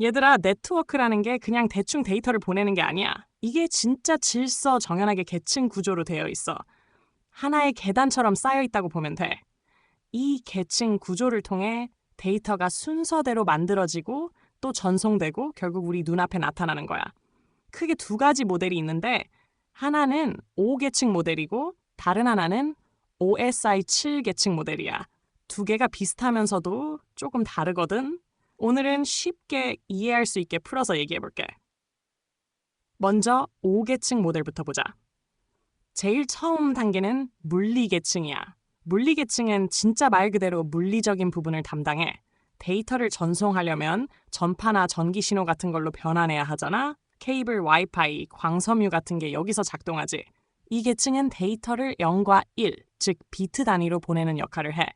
얘들아, 네트워크라는 게 그냥 대충 데이터를 보내는 게 아니야. 이게 진짜 질서 정연하게 계층 구조로 되어 있어. 하나의 계단처럼 쌓여 있다고 보면 돼. 이 계층 구조를 통해 데이터가 순서대로 만들어지고 또 전송되고 결국 우리 눈앞에 나타나는 거야. 크게 두 가지 모델이 있는데 하나는 5계층 모델이고 다른 하나는 OSI 7계층 모델이야. 두 개가 비슷하면서도 조금 다르거든. 오늘은 쉽게 이해할 수 있게 풀어서 얘기해 볼게. 먼저 5계층 모델부터 보자. 제일 처음 단계는 물리계층이야. 물리계층은 진짜 말 그대로 물리적인 부분을 담당해. 데이터를 전송하려면 전파나 전기 신호 같은 걸로 변환해야 하잖아. 케이블, 와이파이, 광섬유 같은 게 여기서 작동하지. 이 계층은 데이터를 0과 1, 즉 비트 단위로 보내는 역할을 해.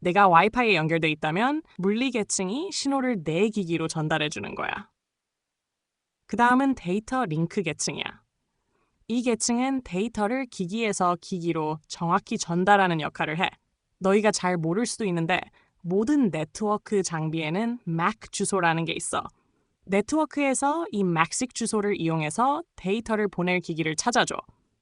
내가 와이파이에 연결돼 있다면 물리 계층이 신호를 내 기기로 전달해 주는 거야. 그 다음은 데이터 링크 계층이야. 이 계층은 데이터를 기기에서 기기로 정확히 전달하는 역할을 해. 너희가 잘 모를 수도 있는데 모든 네트워크 장비에는 MAC 주소라는 게 있어. 네트워크에서 이 MAC식 주소를 이용해서 데이터를 보낼 기기를 찾아줘.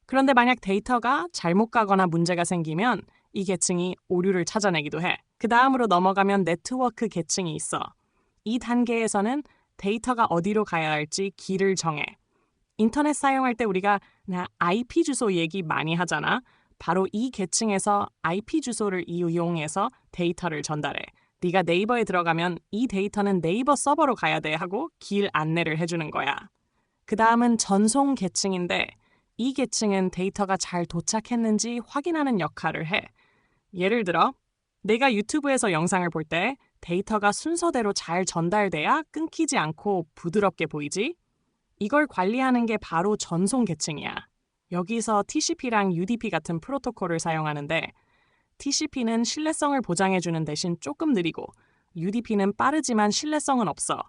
그런데 만약 데이터가 잘못 가거나 문제가 생기면 이 계층이 오류를 찾아내기도 해. 그 다음으로 넘어가면 네트워크 계층이 있어. 이 단계에서는 데이터가 어디로 가야 할지 길을 정해. 인터넷 사용할 때 우리가 나 IP 주소 얘기 많이 하잖아. 바로 이 계층에서 IP 주소를 이용해서 데이터를 전달해. 네가 네이버에 들어가면 이 데이터는 네이버 서버로 가야 돼 하고 길 안내를 해주는 거야. 그 다음은 전송 계층인데 이 계층은 데이터가 잘 도착했는지 확인하는 역할을 해. 예를 들어 내가 유튜브에서 영상을 볼 때 데이터가 순서대로 잘 전달돼야 끊기지 않고 부드럽게 보이지? 이걸 관리하는 게 바로 전송 계층이야. 여기서 TCP랑 UDP 같은 프로토콜을 사용하는데 TCP는 신뢰성을 보장해주는 대신 조금 느리고 UDP는 빠르지만 신뢰성은 없어.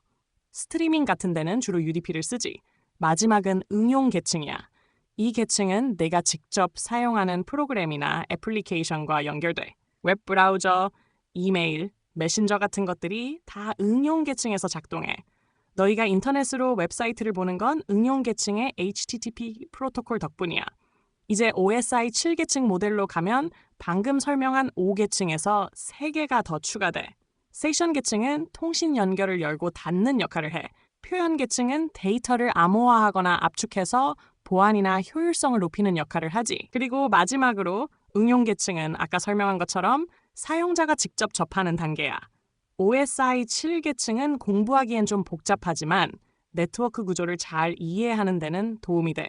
스트리밍 같은 데는 주로 UDP를 쓰지. 마지막은 응용 계층이야. 이 계층은 내가 직접 사용하는 프로그램이나 애플리케이션과 연결돼. 웹 브라우저, 이메일, 메신저 같은 것들이 다 응용 계층에서 작동해. 너희가 인터넷으로 웹사이트를 보는 건 응용 계층의 HTTP 프로토콜 덕분이야. 이제 OSI 7계층 모델로 가면 방금 설명한 5계층에서 3개가 더 추가돼. 세션 계층은 통신 연결을 열고 닫는 역할을 해. 표현 계층은 데이터를 암호화하거나 압축해서 보안이나 효율성을 높이는 역할을 하지. 그리고 마지막으로 응용 계층은 아까 설명한 것처럼 사용자가 직접 접하는 단계야. OSI 7계층은 공부하기엔 좀 복잡하지만 네트워크 구조를 잘 이해하는 데는 도움이 돼.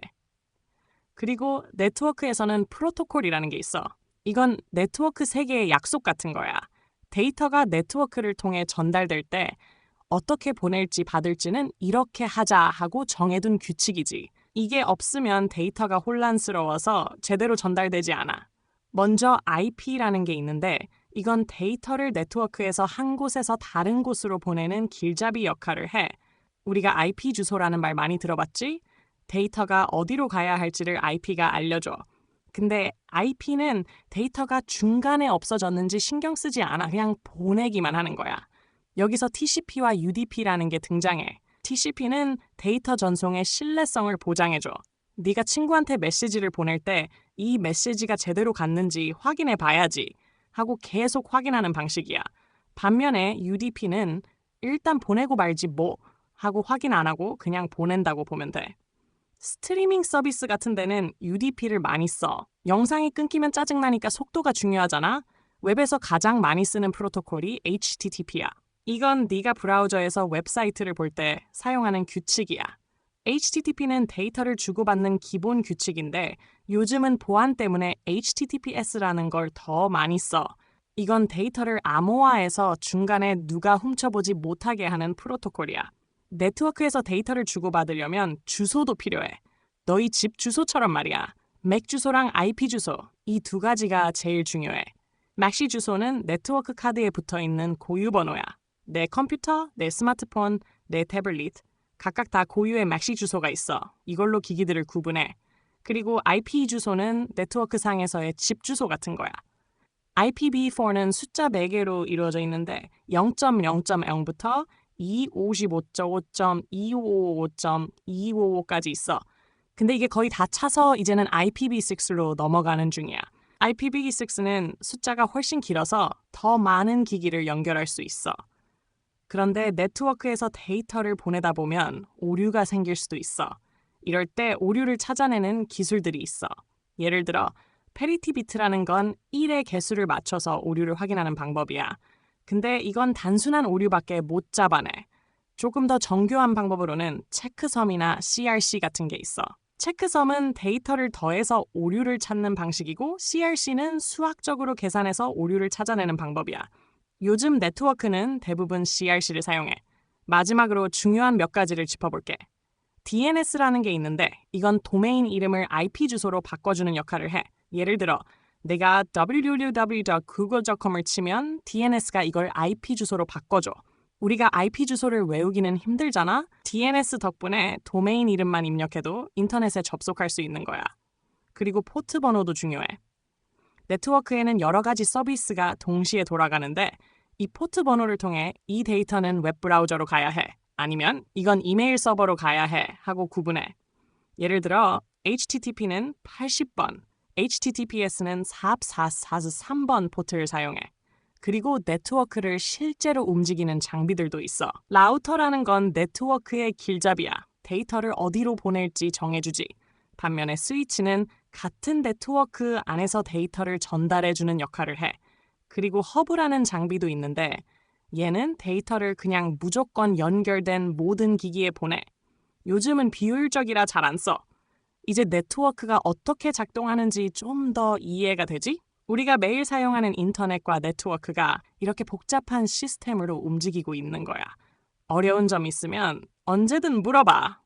그리고 네트워크에서는 프로토콜이라는 게 있어. 이건 네트워크 세계의 약속 같은 거야. 데이터가 네트워크를 통해 전달될 때 어떻게 보낼지 받을지는 이렇게 하자 하고 정해둔 규칙이지. 이게 없으면 데이터가 혼란스러워서 제대로 전달되지 않아. 먼저 IP라는 게 있는데 이건 데이터를 네트워크에서 한 곳에서 다른 곳으로 보내는 길잡이 역할을 해. 우리가 IP 주소라는 말 많이 들어봤지? 데이터가 어디로 가야 할지를 IP가 알려줘. 근데 IP는 데이터가 중간에 없어졌는지 신경 쓰지 않아. 그냥 보내기만 하는 거야. 여기서 TCP와 UDP라는 게 등장해. TCP는 데이터 전송의 신뢰성을 보장해줘. 네가 친구한테 메시지를 보낼 때 이 메시지가 제대로 갔는지 확인해 봐야지 하고 계속 확인하는 방식이야. 반면에 UDP는 일단 보내고 말지 뭐 하고 확인 안 하고 그냥 보낸다고 보면 돼. 스트리밍 서비스 같은 데는 UDP를 많이 써. 영상이 끊기면 짜증나니까 속도가 중요하잖아. 웹에서 가장 많이 쓰는 프로토콜이 HTTP야. 이건 네가 브라우저에서 웹사이트를 볼 때 사용하는 규칙이야. HTTP는 데이터를 주고받는 기본 규칙인데 요즘은 보안 때문에 HTTPS라는 걸 더 많이 써. 이건 데이터를 암호화해서 중간에 누가 훔쳐보지 못하게 하는 프로토콜이야. 네트워크에서 데이터를 주고받으려면 주소도 필요해. 너희 집 주소처럼 말이야. 맥 주소랑 IP 주소 이 두 가지가 제일 중요해. 맥시 주소는 네트워크 카드에 붙어 있는 고유 번호야. 내 컴퓨터, 내 스마트폰, 내 태블릿 각각 다 고유의 맥시 주소가 있어. 이걸로 기기들을 구분해. 그리고 IP 주소는 네트워크 상에서의 집 주소 같은 거야. IPv4는 숫자 4개로 이루어져 있는데 0.0.0부터 255.5.2555.255까지 있어. 근데 이게 거의 다 차서 이제는 IPv6로 넘어가는 중이야. IPv6는 숫자가 훨씬 길어서 더 많은 기기를 연결할 수 있어. 그런데 네트워크에서 데이터를 보내다 보면 오류가 생길 수도 있어. 이럴 때 오류를 찾아내는 기술들이 있어. 예를 들어 페리티 비트라는 건 1의 개수를 맞춰서 오류를 확인하는 방법이야. 근데 이건 단순한 오류밖에 못 잡아내. 조금 더 정교한 방법으로는 체크섬이나 CRC 같은 게 있어. 체크섬은 데이터를 더해서 오류를 찾는 방식이고 CRC는 수학적으로 계산해서 오류를 찾아내는 방법이야. 요즘 네트워크는 대부분 CRC를 사용해. 마지막으로 중요한 몇 가지를 짚어볼게. DNS라는 게 있는데 이건 도메인 이름을 IP 주소로 바꿔주는 역할을 해. 예를 들어 내가 www.google.com을 치면 DNS가 이걸 IP 주소로 바꿔줘. 우리가 IP 주소를 외우기는 힘들잖아? DNS 덕분에 도메인 이름만 입력해도 인터넷에 접속할 수 있는 거야. 그리고 포트 번호도 중요해. 네트워크에는 여러 가지 서비스가 동시에 돌아가는데 이 포트 번호를 통해 이 데이터는 웹브라우저로 가야 해. 아니면 이건 이메일 서버로 가야 해 하고 구분해. 예를 들어 HTTP는 80번, HTTPS는 4443번 포트를 사용해. 그리고 네트워크를 실제로 움직이는 장비들도 있어. 라우터라는 건 네트워크의 길잡이야. 데이터를 어디로 보낼지 정해주지. 반면에 스위치는 같은 네트워크 안에서 데이터를 전달해주는 역할을 해. 그리고 허브라는 장비도 있는데 얘는 데이터를 그냥 무조건 연결된 모든 기기에 보내. 요즘은 비효율적이라 잘 안 써. 이제 네트워크가 어떻게 작동하는지 좀 더 이해가 되지? 우리가 매일 사용하는 인터넷과 네트워크가 이렇게 복잡한 시스템으로 움직이고 있는 거야. 어려운 점 있으면 언제든 물어봐.